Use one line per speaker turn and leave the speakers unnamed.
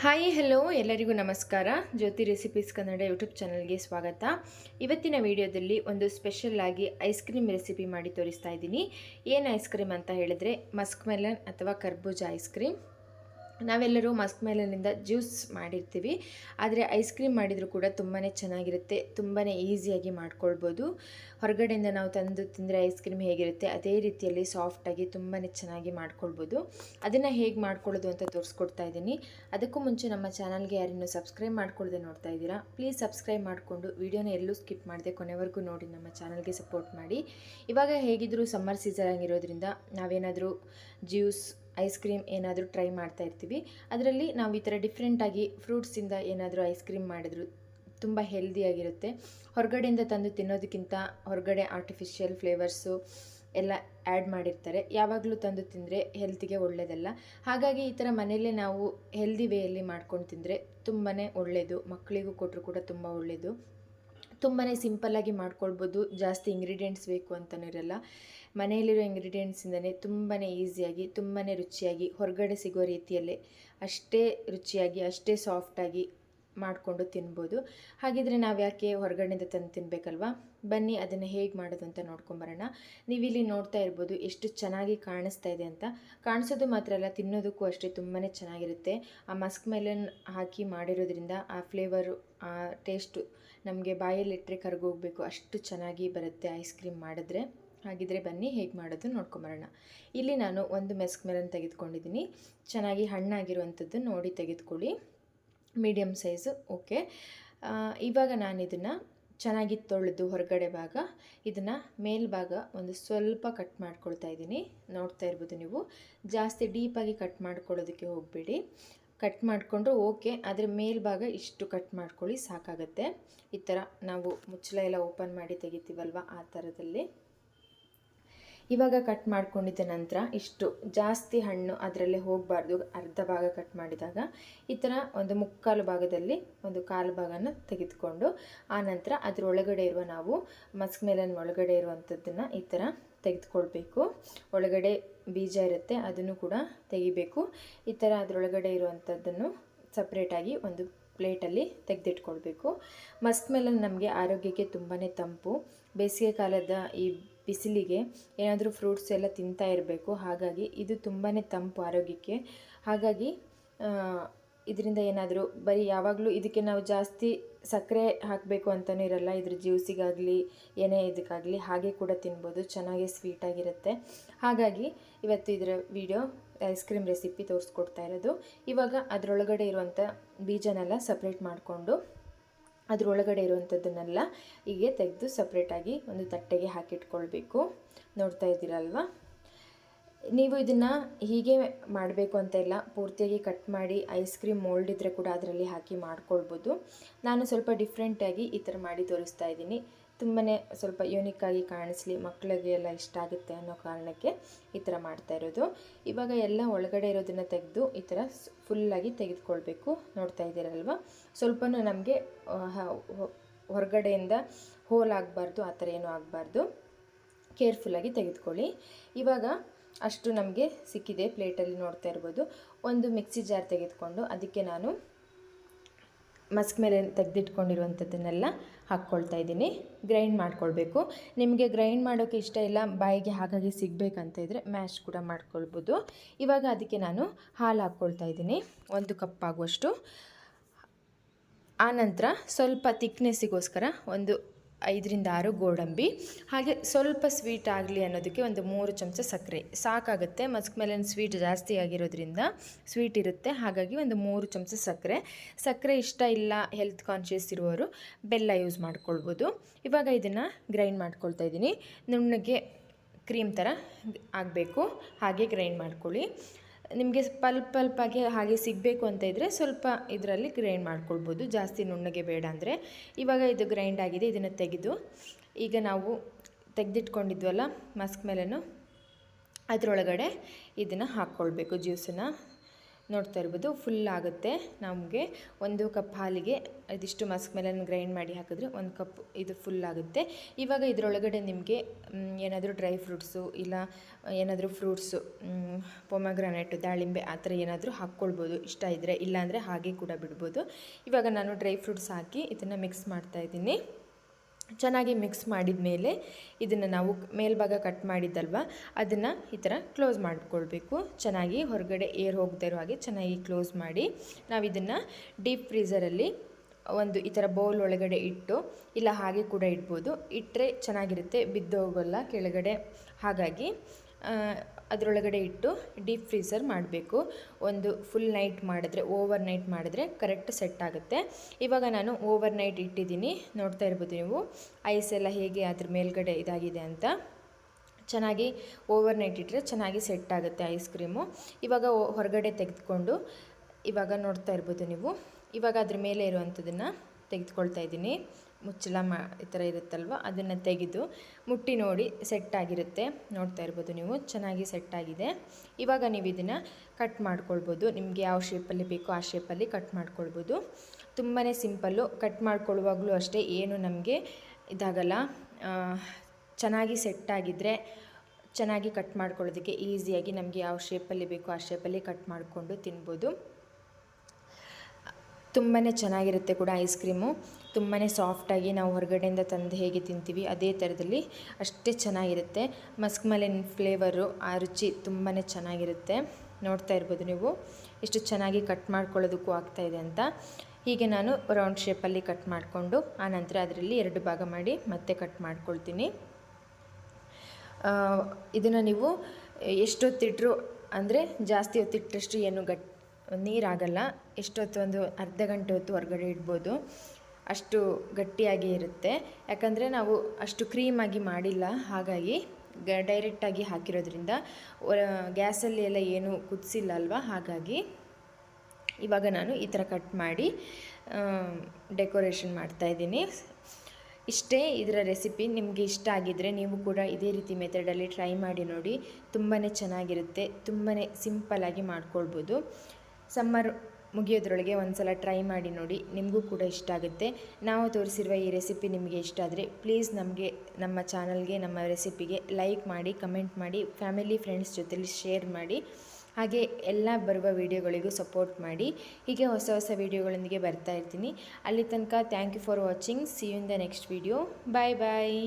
Hi hello ಎಲ್ಲರಿಗೂ ನಮಸ್ಕಾರ. ಜ್ಯೋತಿ recipes Kannada YouTube ಚಾನಲ್ಗೆ ಸ್ವಾಗತ. ಇವತ್ತಿನ ವಿಡಿಯೋದಲ್ಲಿ ಒಂದು ಸ್ಪೆಷಲ್ ಆಗಿ ಐಸ್ ಕ್ರೀಮ್ ರೆಸಿಪಿ ಮಾಡಿ ತೋರಿಸ್ತಾ ಇದ್ದೀನಿ. ಏನು ಐಸ್ ಕ್ರೀಮ್ ಅಂತ ಹೇಳಿದ್ರೆ ಮಸ್ಕ್ ಮೆಲನ್ ಅಥವಾ ಕರ್ಬೂಜ ಐಸ್ ಕ್ರೀಮ್ ನಾವೆಲ್ಲರೂ ಮಸ್ಕ್ ಮೆಲನಿಂದ ಜ್ಯೂಸ್ ಮಾಡಿರ್ತೀವಿ. ಆದರೆ ಐಸ್ ಕ್ರೀಮ್ ಮಾಡಿದರೂ ಕೂಡ ತುಂಬಾ ಚೆನ್ನಾಗಿರುತ್ತೆ. ತುಂಬಾ ಈಸಿಯಾಗಿ ಮಾಡ್ಕೊಳ್ಬೋದು. ಹೊರಗಡೆಯಿಂದ ನಾವು ತಂದು ತಿಂದರೆ ಐಸ್ ಕ್ರೀಮ್ ಹೇಗಿರುತ್ತೆ, ಅದೇ ರೀತಿಯಲ್ಲಿ ಸಾಫ್ಟಾಗಿ ತುಂಬಾ ಚೆನ್ನಾಗಿ ಮಾಡ್ಕೊಳ್ಬೋದು. ಅದನ್ನು ಹೇಗೆ ಮಾಡ್ಕೊಳ್ಳೋದು ಅಂತ ತೋರಿಸ್ಕೊಡ್ತಾ ಇದ್ದೀನಿ. ಅದಕ್ಕೂ ಮುಂಚೆ ನಮ್ಮ ಚಾನಲ್ಗೆ ಯಾರನ್ನು ಸಬ್ಸ್ಕ್ರೈಬ್ ಮಾಡ್ಕೊಳ್ಳದೆ ನೋಡ್ತಾ ಇದ್ದೀರಾ? ಪ್ಲೀಸ್ ಸಬ್ಸ್ಕ್ರೈಬ್ ಮಾಡಿಕೊಂಡು ವೀಡಿಯೋನ ಎಲ್ಲೂ ಸ್ಕಿಪ್ ಮಾಡದೆ ಕೊನೆವರೆಗೂ ನೋಡಿ ನಮ್ಮ ಚಾನಲ್ಗೆ ಸಪೋರ್ಟ್ ಮಾಡಿ. ಇವಾಗ ಹೇಗಿದ್ದರೂ ಸಮ್ಮರ್ ಸೀಸನ್ ಆಗಿರೋದ್ರಿಂದ ನಾವೇನಾದರೂ ಜ್ಯೂಸ್ ಐಸ್ ಕ್ರೀಮ್ ಏನಾದರೂ ಟ್ರೈ ಮಾಡ್ತಾ ಇರ್ತೀವಿ. ಅದರಲ್ಲಿ ನಾವು ಈ ಥರ ಡಿಫ್ರೆಂಟಾಗಿ ಫ್ರೂಟ್ಸಿಂದ ಏನಾದರೂ ಐಸ್ ಕ್ರೀಮ್ ಮಾಡಿದ್ರು ತುಂಬ ಹೆಲ್ದಿಯಾಗಿರುತ್ತೆ ಹೊರಗಡೆಯಿಂದ ತಂದು ತಿನ್ನೋದಕ್ಕಿಂತ ಹೊರಗಡೆ ಆರ್ಟಿಫಿಷಿಯಲ್ ಫ್ಲೇವರ್ಸು ಎಲ್ಲ ಆ್ಯಡ್ ಮಾಡಿರ್ತಾರೆ. ಯಾವಾಗಲೂ ತಂದು ತಿಂದರೆ ಹೆಲ್ತಿಗೆ ಒಳ್ಳೆಯದಲ್ಲ ಹಾಗಾಗಿ ಈ ಥರ ಮನೆಯಲ್ಲೇ ನಾವು ಹೆಲ್ದಿ ವೇಯಲ್ಲಿ ಮಾಡ್ಕೊಂಡು ತಿಂದರೆ ತುಂಬಾ ಒಳ್ಳೆಯದು ಮಕ್ಕಳಿಗೂ ಕೊಟ್ಟರು ಕೂಡ ತುಂಬ ಒಳ್ಳೆಯದು ತುಂಬಾ ಸಿಂಪಲ್ಲಾಗಿ ಮಾಡ್ಕೊಳ್ಬೋದು. ಜಾಸ್ತಿ ಇಂಗ್ರೀಡಿಯೆಂಟ್ಸ್ ಬೇಕು ಅಂತಲೂ ಇರಲ್ಲ. ಮನೆಯಲ್ಲಿರೋ ಇಂಗ್ರೀಡಿಯೆಂಟ್ಸಿಂದನೇ ತುಂಬಾ ಈಸಿಯಾಗಿ ತುಂಬಾ ರುಚಿಯಾಗಿ, ಹೊರಗಡೆ ಸಿಗೋ ರೀತಿಯಲ್ಲೇ ಅಷ್ಟೇ ರುಚಿಯಾಗಿ, ಅಷ್ಟೇ ಸಾಫ್ಟಾಗಿ ಮಾಡಿಕೊಂಡು ತಿನ್ಬೋದು. ಹಾಗಿದ್ರೆ ನಾವು ಯಾಕೆ ಹೊರಗಡೆಯಿಂದ ತಂದು ತಿನ್ನಬೇಕಲ್ವಾ ಬನ್ನಿ, ಅದನ್ನು ಹೇಗೆ ಮಾಡೋದು ಅಂತ ನೋಡ್ಕೊಂಬರೋಣ ನೀವಿಲ್ಲಿ ನೋಡ್ತಾ ಇರ್ಬೋದು ಎಷ್ಟು ಚೆನ್ನಾಗಿ ಕಾಣಿಸ್ತಾ ಇದೆ ಅಂತ. ಕಾಣಿಸೋದು ಮಾತ್ರ ಅಲ್ಲ, ತಿನ್ನೋದಕ್ಕೂ ಅಷ್ಟೇ ತುಂಬಾ ಚೆನ್ನಾಗಿರುತ್ತೆ. ಆ ಮಸ್ಕ್ ಮೆಲನ್ ಹಾಕಿ ಮಾಡಿರೋದ್ರಿಂದ ಆ ಫ್ಲೇವರು ಆ ಟೇಸ್ಟು ನಮಗೆ ಬಾಯಲ್ಲಿಟ್ಟರೆ ಕರ್ಗೋಗ್ಬೇಕು. ಅಷ್ಟು ಚೆನ್ನಾಗಿ ಬರುತ್ತೆ ಐಸ್ ಕ್ರೀಮ್ ಮಾಡಿದ್ರೆ. ಹಾಗಿದ್ರೆ ಬನ್ನಿ, ಹೇಗೆ ಮಾಡೋದು ನೋಡ್ಕೊಂಬರೋಣ. ಇಲ್ಲಿ ನಾನು ಒಂದು ಮೆಸ್ಕ್ ಮೆಲನ್ ತೆಗೆದುಕೊಂಡಿದ್ದೀನಿ ಚೆನ್ನಾಗಿ ಹಣ್ಣಾಗಿರುವಂಥದ್ದು ನೋಡಿ ತೆಗೆದುಕೊಳ್ಳಿ. Medium size, okay. ಇವಾಗ ನಾನು ಇದನ್ನು ಚೆನ್ನಾಗಿ ತೊಳೆದು ಹೊರಗಡೆ ಭಾಗ, ಇದನ್ನು ಮೇಲ್ಭಾಗ ಒಂದು ಸ್ವಲ್ಪ ಕಟ್ ಮಾಡ್ಕೊಳ್ತಾ ಇದ್ದೀನಿ ನೋಡ್ತಾ ಇರ್ಬೋದು ನೀವು. ಜಾಸ್ತಿ ಡೀಪಾಗಿ ಕಟ್ ಮಾಡ್ಕೊಳ್ಳೋದಕ್ಕೆ ಹೋಗಬೇಡಿ. ಕಟ್ ಮಾಡಿಕೊಂಡ್ರು ಓಕೆ, ಆದರೆ ಮೇಲ್ಭಾಗ ಇಷ್ಟು ಕಟ್ ಮಾಡ್ಕೊಳ್ಳಿ, ಸಾಕಾಗತ್ತೆ. ಈ ಥರ ನಾವು ಮುಚ್ಚಳ ಎಲ್ಲ ಓಪನ್ ಮಾಡಿ ತೆಗಿತೀವಲ್ವ ಆ ಥರದಲ್ಲಿ ಇವಾಗ ಕಟ್ ಮಾಡ್ಕೊಂಡಿದ್ದ ನಂತರ ಇಷ್ಟು ಜಾಸ್ತಿ ಹಣ್ಣು ಅದರಲ್ಲೇ ಹೋಗಬಾರ್ದು. ಅರ್ಧ ಭಾಗ ಕಟ್ ಮಾಡಿದಾಗ ಈ ಥರ ಒಂದು ಮುಕ್ಕಾಲು ಭಾಗದಲ್ಲಿ ಒಂದು ಕಾಲು ಭಾಗನ ತೆಗೆದುಕೊಂಡು ಆ ನಂತರ ಅದರೊಳಗಡೆ ಇರುವ ನಾವು ಮಸ್ಕ್ ಮೇಲನ್ ಒಳಗಡೆ ಇರುವಂಥದ್ದನ್ನು ಈ ಥರ ತೆಗೆದುಕೊಳ್ಬೇಕು. ಒಳಗಡೆ ಬೀಜ ಇರುತ್ತೆ ಅದನ್ನು ಕೂಡ ತೆಗಿಬೇಕು. ಈ ಥರ ಅದರೊಳಗಡೆ ಇರುವಂಥದ್ದನ್ನು ಸಪ್ರೇಟಾಗಿ ಒಂದು ಪ್ಲೇಟಲ್ಲಿ ತೆಗೆದಿಟ್ಕೊಳ್ಬೇಕು. ಮಸ್ಕ್ ಮೆಲನ್ ನಮಗೆ ಆರೋಗ್ಯಕ್ಕೆ ತುಂಬಾ ತಂಪು. ಬೇಸಿಗೆ ಕಾಲದ ಈ ಬಿಸಿಲಿಗೆ ಏನಾದರೂ ಫ್ರೂಟ್ಸ್ ಎಲ್ಲ ತಿಂತಾ ಇರಬೇಕು. ಹಾಗಾಗಿ ಇದು ತುಂಬಾ ತಂಪು ಆರೋಗ್ಯಕ್ಕೆ. ಹಾಗಾಗಿ ಇದರಿಂದ ಏನಾದರೂ ಬರೀ ಯಾವಾಗಲೂ ಇದಕ್ಕೆ ನಾವು ಜಾಸ್ತಿ ಸಕ್ಕರೆ ಹಾಕಬೇಕು ಅಂತಲೂ ಇರಲ್ಲ. ಇದ್ರ ಜ್ಯೂಸಿಗಾಗಲಿ, ಏನೇ ಇದಕ್ಕಾಗಲಿ ಹಾಗೆ ಕೂಡ ತಿನ್ಬೋದು. ಚೆನ್ನಾಗಿ ಸ್ವೀಟಾಗಿರುತ್ತೆ ಹಾಗಾಗಿ ಇವತ್ತು ಇದರ ವಿಡಿಯೋ ಐಸ್ ಕ್ರೀಮ್ ರೆಸಿಪಿ ತೋರಿಸ್ಕೊಡ್ತಾ ಇರೋದು. ಇವಾಗ ಅದರೊಳಗಡೆ ಇರುವಂಥ ಬೀಜನೆಲ್ಲ ಸಪ್ರೇಟ್ ಮಾಡಿಕೊಂಡು ಅದರೊಳಗಡೆ ಇರುವಂಥದ್ದನ್ನೆಲ್ಲ ಹೀಗೆ ತೆಗೆದು ಸಪ್ರೇಟಾಗಿ ಒಂದು ತಟ್ಟೆಗೆ ಹಾಕಿಟ್ಕೊಳ್ಬೇಕು. ನೋಡ್ತಾ ಇದ್ದೀರಲ್ವ? ನೀವು ಇದನ್ನು ಹೀಗೆ ಮಾಡಬೇಕು ಅಂತ ಇಲ್ಲ, ಪೂರ್ತಿಯಾಗಿ ಕಟ್ ಮಾಡಿ ಐಸ್ ಕ್ರೀಮ್ ಮೋಲ್ಡ್ ಇದ್ದರೆ ಕೂಡ ಅದರಲ್ಲಿ ಹಾಕಿ ಮಾಡ್ಕೊಳ್ಬೋದು. ನಾನು ಸ್ವಲ್ಪ ಡಿಫ್ರೆಂಟಾಗಿ ಈ ಥರ ಮಾಡಿ ತೋರಿಸ್ತಾ ಇದ್ದೀನಿ. ತುಂಬಾ ಸ್ವಲ್ಪ ಯೂನಿಕ್ಕಾಗಿ ಕಾಣಿಸ್ಲಿ ಮಕ್ಕಳಿಗೆ ಎಲ್ಲ ಇಷ್ಟ ಆಗುತ್ತೆ ಅನ್ನೋ ಕಾರಣಕ್ಕೆ ಈ ಥರ ಮಾಡ್ತಾ ಇರೋದು. ಇವಾಗ ಎಲ್ಲ ಒಳಗಡೆ ಇರೋದನ್ನು ತೆಗೆದು ಈ ಥರ ಫುಲ್ಲಾಗಿ ತೆಗೆದುಕೊಳ್ಬೇಕು ನೋಡ್ತಾ ಇದ್ದೀರಲ್ವ? ಸ್ವಲ್ಪನೂ ನಮಗೆ ಹೊರಗಡೆಯಿಂದ ಹೋಲ್ ಆಗಬಾರ್ದು, ಆ ಥರ ಏನೂ ಆಗಬಾರ್ದು. ಕೇರ್ಫುಲ್ಲಾಗಿ ತೆಗೆದುಕೊಳ್ಳಿ. ಇವಾಗ ಅಷ್ಟು ನಮಗೆ ಸಿಕ್ಕಿದೆ ಪ್ಲೇಟಲ್ಲಿ ನೋಡ್ತಾ ಇರ್ಬೋದು. ಒಂದು ಮಿಕ್ಸಿ ಜಾರ್ ತೆಗೆದುಕೊಂಡು ಅದಕ್ಕೆ ನಾನು ಮಸ್ಕ್ ಮೇಲೆ ತೆಗೆದಿಟ್ಕೊಂಡಿರುವಂಥದ್ದನ್ನೆಲ್ಲ ಹಾಕ್ಕೊಳ್ತಾ ಇದ್ದೀನಿ. ಗ್ರೈಂಡ್ ಮಾಡ್ಕೊಳ್ಬೇಕು. ನಿಮಗೆ ಗ್ರೈಂಡ್ ಮಾಡೋಕ್ಕೆ ಇಷ್ಟ ಇಲ್ಲ, ಬಾಯಿಗೆ ಹಾಗಾಗಿ ಸಿಗಬೇಕಂತ ಇದ್ದರೆ ಮ್ಯಾಶ್ ಕೂಡ ಮಾಡ್ಕೊಳ್ಬೋದು. ಇವಾಗ ಅದಕ್ಕೆ ನಾನು ಹಾಲು ಹಾಕ್ಕೊಳ್ತಾ ಇದ್ದೀನಿ. ಒಂದು ಕಪ್ ಆಗುವಷ್ಟು. ಆನಂತರ ಸ್ವಲ್ಪ ತಿಕ್ನೆಸ್ಸಿಗೋಸ್ಕರ ಒಂದು ಐದರಿಂದ ಆರು ಗೋಡಂಬಿ. ಹಾಗೆ ಸ್ವಲ್ಪ ಸ್ವೀಟ್ ಆಗಲಿ ಅನ್ನೋದಕ್ಕೆ ಒಂದು ಮೂರು ಚಮಚ ಸಕ್ಕರೆ. ಸಾಕಾಗುತ್ತೆ ಮಸ್ಕ್ ಮೆಲನ್ ಸ್ವೀಟ್ ಜಾಸ್ತಿ ಆಗಿರೋದ್ರಿಂದ ಸ್ವೀಟ್ ಇರುತ್ತೆ. ಹಾಗಾಗಿ ಒಂದು ಮೂರು ಚಮಚ ಸಕ್ಕರೆ. ಸಕ್ಕರೆ ಇಷ್ಟ ಇಲ್ಲ ಹೆಲ್ತ್ ಕಾನ್ಷಿಯಸ್ ಇರುವವರು ಬೆಲ್ಲ ಯೂಸ್ ಮಾಡ್ಕೊಳ್ಬೋದು. ಇವಾಗ ಇದನ್ನು ಗ್ರೈಂಡ್ ಮಾಡ್ಕೊಳ್ತಾ ಇದ್ದೀನಿ. ನುಣ್ಣಗೆ ಕ್ರೀಮ್ ಥರ ಆಗಬೇಕು. ಹಾಗೆ ಗ್ರೈಂಡ್ ಮಾಡ್ಕೊಳ್ಳಿ. ನಿಮಗೆ ಪಲ್ಪ್ ಪಲ್ಪಾಗಿ ಹಾಗೆ ಸಿಗಬೇಕು ಅಂತ ಇದ್ದರೆ ಸ್ವಲ್ಪ ಇದರಲ್ಲಿ ಗ್ರೈಂಡ್ ಮಾಡ್ಕೊಳ್ಬೋದು. ಜಾಸ್ತಿ ನುಣ್ಣಗೆ ಬೇಡ ಅಂದರೆ. ಇವಾಗ ಇದು ಗ್ರೈಂಡ್ ಆಗಿದೆ, ಇದನ್ನು ತೆಗೆದು ಈಗ ನಾವು ತೆಗೆದಿಟ್ಕೊಂಡಿದ್ವಲ್ಲ, ಮಸ್ಕ್ ಮೇಲೆನೂ, ಅದರೊಳಗಡೆ ಇದನ್ನು ಹಾಕ್ಕೊಳ್ಬೇಕು, ಜ್ಯೂಸನ್ನು. ನೋಡ್ತಾ ಇರ್ಬೋದು. ಫುಲ್ ಆಗುತ್ತೆ. ನಮಗೆ ಒಂದು ಕಪ್ ಹಾಲಿಗೆ ಇದಿಷ್ಟು ಮಸ್ಕ್ ಮೆಲನ್ ಗ್ರೈಂಡ್ ಮಾಡಿ ಹಾಕಿದ್ರೆ ಒಂದು ಕಪ್ ಇದು ಫುಲ್ ಆಗುತ್ತೆ. ಇವಾಗ ಇದರೊಳಗಡೆ ನಿಮಗೆ ಏನಾದರೂ ಡ್ರೈ ಫ್ರೂಟ್ಸು ಇಲ್ಲ, ಏನಾದರೂ ಫ್ರೂಟ್ಸು ಪೊಮಗ್ರಾನೆಟ್ ದಾಳಿಂಬೆ ಆ ಥರ ಏನಾದರೂ ಹಾಕ್ಕೊಳ್ಬೋದು. ಇಷ್ಟ ಇದ್ದರೆ ಇಲ್ಲಾಂದರೆ ಹಾಗೆ ಕೂಡ ಬಿಡ್ಬೋದು. ಇವಾಗ ನಾನು ಡ್ರೈ ಫ್ರೂಟ್ಸ್ ಹಾಕಿ ಇದನ್ನು ಮಿಕ್ಸ್ ಮಾಡ್ತಾಯಿದ್ದೀನಿ ಚೆನ್ನಾಗಿ ಮಿಕ್ಸ್ ಮಾಡಿದ ಮೇಲೆ ಇದನ್ನು ನಾವು ಮೇಲ್ಭಾಗ ಕಟ್ ಮಾಡಿದ್ದಲ್ವ? ಅದನ್ನು ಈ ಥರ ಕ್ಲೋಸ್ ಮಾಡಿಕೊಳ್ಬೇಕು. ಚೆನ್ನಾಗಿ ಹೊರಗಡೆ ಏರ್ ಹೋಗದೇ ಇರೋ ಹಾಗೆ ಚೆನ್ನಾಗಿ ಕ್ಲೋಸ್ ಮಾಡಿ ನಾವು ಇದನ್ನು ಡೀಪ್ ಫ್ರೀಸರಲ್ಲಿ ಒಂದು ಈ ಥರ ಬೌಲ್ ಒಳಗಡೆ ಇಟ್ಟು, ಇಲ್ಲ ಹಾಗೆ ಕೂಡ ಇಡ್ಬೋದು. ಇಟ್ಟರೆ ಚೆನ್ನಾಗಿರುತ್ತೆ, ಬಿದ್ದೋಗಲ್ಲ, ಕೆಳಗಡೆ ಹಾಗಾಗಿ. ಅದರೊಳಗಡೆ ಇಟ್ಟು ಡೀಪ್ ಫ್ರೀಸರ್ ಮಾಡಬೇಕು. ಒಂದು ಫುಲ್ ನೈಟ್ ಮಾಡಿದ್ರೆ ಓವರ್ ನೈಟ್ ಮಾಡಿದ್ರೆ ಕರೆಕ್ಟ್ ಸೆಟ್ ಆಗುತ್ತೆ. ಇವಾಗ ನಾನು ಓವರ್ ನೈಟ್ ಇಟ್ಟಿದ್ದೀನಿ. ನೋಡ್ತಾ ಇರ್ಬೋದು ನೀವು. ಐಸ್ ಎಲ್ಲ ಹೇಗೆ ಅದ್ರ ಮೇಲ್ಗಡೆ ಇದಾಗಿದೆ ಅಂತ. ಚೆನ್ನಾಗಿ ಓವರ್ ನೈಟ್ ಇಟ್ಟರೆ ಚೆನ್ನಾಗಿ ಸೆಟ್ ಆಗುತ್ತೆ ಐಸ್ ಕ್ರೀಮು ಇವಾಗ ಹೊರಗಡೆ ತೆಗೆದುಕೊಂಡು ಇವಾಗ ನೋಡ್ತಾ ಇರ್ಬೋದು ನೀವು. ಇವಾಗ ಅದ್ರ ಮೇಲೆ ಇರುವಂಥದ್ದನ್ನು ತೆಗೆದುಕೊಳ್ತಾ ಇದ್ದೀನಿ. ಮುಚ್ಚಳ ಮಾ, ಈ ಥರ ಇರುತ್ತಲ್ವ? ಅದನ್ನು ತೆಗೆದು ಮುಟ್ಟಿ ನೋಡಿ ಸೆಟ್ ಆಗಿರುತ್ತೆ. ನೋಡ್ತಾ ಇರ್ಬೋದು ನೀವು. ಚೆನ್ನಾಗಿ ಸೆಟ್ ಆಗಿದೆ. ಇವಾಗ ನೀವು ಇದನ್ನು ಕಟ್ ಮಾಡ್ಕೊಳ್ಬೋದು. ನಿಮಗೆ ಯಾವ ಶೇಪಲ್ಲಿ ಬೇಕೋ ಆ ಶೇಪಲ್ಲಿ ಕಟ್ ಮಾಡ್ಕೊಳ್ಬೋದು. ತುಂಬಾ ಸಿಂಪಲ್ಲು ಕಟ್ ಮಾಡ್ಕೊಳ್ಳುವಾಗಲೂ ಅಷ್ಟೇ ಏನು ನಮಗೆ ಇದಾಗಲ್ಲ. ಚೆನ್ನಾಗಿ ಸೆಟ್ ಆಗಿದ್ದರೆ ಚೆನ್ನಾಗಿ ಕಟ್ ಮಾಡ್ಕೊಳ್ಳೋದಕ್ಕೆ ಈಸಿಯಾಗಿ ನಮಗೆ ಯಾವ ಶೇಪಲ್ಲಿ ಬೇಕೋ ಆ ಶೇಪಲ್ಲಿ ಕಟ್ ಮಾಡಿಕೊಂಡು ತಿನ್ಬೋದು. ತುಂಬಾ ಚೆನ್ನಾಗಿರುತ್ತೆ ಕೂಡ ಐಸ್ ಕ್ರೀಮು ತುಂಬಾ ಸಾಫ್ಟಾಗಿ ನಾವು ಹೊರಗಡೆಯಿಂದ ತಂದು ಹೇಗೆ ತಿಂತೀವಿ ಅದೇ ಥರದಲ್ಲಿ ಅಷ್ಟೇ ಚೆನ್ನಾಗಿರುತ್ತೆ. ಮಸ್ಕ್ ಮಲಿನ ಫ್ಲೇವರು ಆ ರುಚಿ ತುಂಬಾ ಚೆನ್ನಾಗಿರುತ್ತೆ. ನೋಡ್ತಾ ಇರ್ಬೋದು ನೀವು. ಎಷ್ಟು ಚೆನ್ನಾಗಿ ಕಟ್ ಮಾಡ್ಕೊಳ್ಳೋದಕ್ಕೂ ಆಗ್ತಾಯಿದೆ ಅಂತ. ಹೀಗೆ ನಾನು ರೌಂಡ್ ಶೇಪಲ್ಲಿ ಕಟ್ ಮಾಡಿಕೊಂಡು ಆನಂತರ ಅದರಲ್ಲಿ ಎರಡು ಭಾಗ ಮಾಡಿ ಮತ್ತೆ ಕಟ್ ಮಾಡ್ಕೊಳ್ತೀನಿ. ಇದನ್ನು ನೀವು ಎಷ್ಟೊತ್ತಿಟ್ಟರು ಅಂದರೆ ಜಾಸ್ತಿ ಹೊತ್ತಿಟ್ಟಷ್ಟು ಏನು ಗಟ್ ನೀರಾಗಲ್ಲ, ಎಷ್ಟೊತ್ತು ಒಂದು ಅರ್ಧ ಗಂಟೆ ಹೊತ್ತು ಹೊರಗಡೆ ಇಡ್ಬೋದು. ಅಷ್ಟು ಗಟ್ಟಿಯಾಗಿ ಇರುತ್ತೆ. ಯಾಕಂದರೆ ನಾವು ಅಷ್ಟು ಕ್ರೀಮಾಗಿ ಮಾಡಿಲ್ಲ, ಹಾಗಾಗಿ ಗ ಡೈರೆಕ್ಟಾಗಿ ಹಾಕಿರೋದ್ರಿಂದ ಗ್ಯಾಸಲ್ಲಿ ಎಲ್ಲ ಏನು ಕುದಿಸಿಲ್ಲ ಅಲ್ವಾ, ಹಾಗಾಗಿ ಇವಾಗ ನಾನು ಈ ಥರ ಕಟ್ ಮಾಡಿ ಡೆಕೋರೇಷನ್ ಮಾಡ್ತಾಯಿದ್ದೀನಿ ಇಷ್ಟೇ ಇದರ ರೆಸಿಪಿ ನಿಮಗೆ ಇಷ್ಟ ಆಗಿದ್ದರೆ ನೀವು ಕೂಡ ಇದೇ ರೀತಿ ಮೆಥಡಲ್ಲಿ ಟ್ರೈ ಮಾಡಿ ನೋಡಿ. ತುಂಬಾ ಚೆನ್ನಾಗಿರುತ್ತೆ ತುಂಬಾ ಸಿಂಪಲ್ಲಾಗಿ ಮಾಡ್ಕೊಳ್ಬೋದು. ಸಮ್ಮರ್ ಮುಗಿಯೋದ್ರೊಳಗೆ ಒಂದು ಸಲ ಟ್ರೈ ಮಾಡಿ ನೋಡಿ, ನಿಮಗೂ ಕೂಡ ಇಷ್ಟ ಆಗುತ್ತೆ. ನಾವು ತೋರಿಸಿರುವ ಈ ರೆಸಿಪಿ ನಿಮಗೆ ಇಷ್ಟ ಆದರೆ ಪ್ಲೀಸ್ ನಮಗೆ, ನಮ್ಮ ಚಾನಲ್ಗೆ, ನಮ್ಮ ರೆಸಿಪಿಗೆ ಲೈಕ್ ಮಾಡಿ, ಕಮೆಂಟ್ ಮಾಡಿ, ಫ್ಯಾಮಿಲಿ ಫ್ರೆಂಡ್ಸ್ ಜೊತೆಲಿ ಶೇರ್ ಮಾಡಿ, ಹಾಗೆ ಎಲ್ಲ ಬರುವ ವೀಡಿಯೋಗಳಿಗೂ ಸಪೋರ್ಟ್ ಮಾಡಿ. ಹೀಗೆ ಹೊಸ ಹೊಸ ವೀಡಿಯೋಗಳೊಂದಿಗೆ ಬರ್ತಾ ಇರ್ತೀನಿ. ಅಲ್ಲಿ ತನಕ thank you for watching see you in the next video bye bye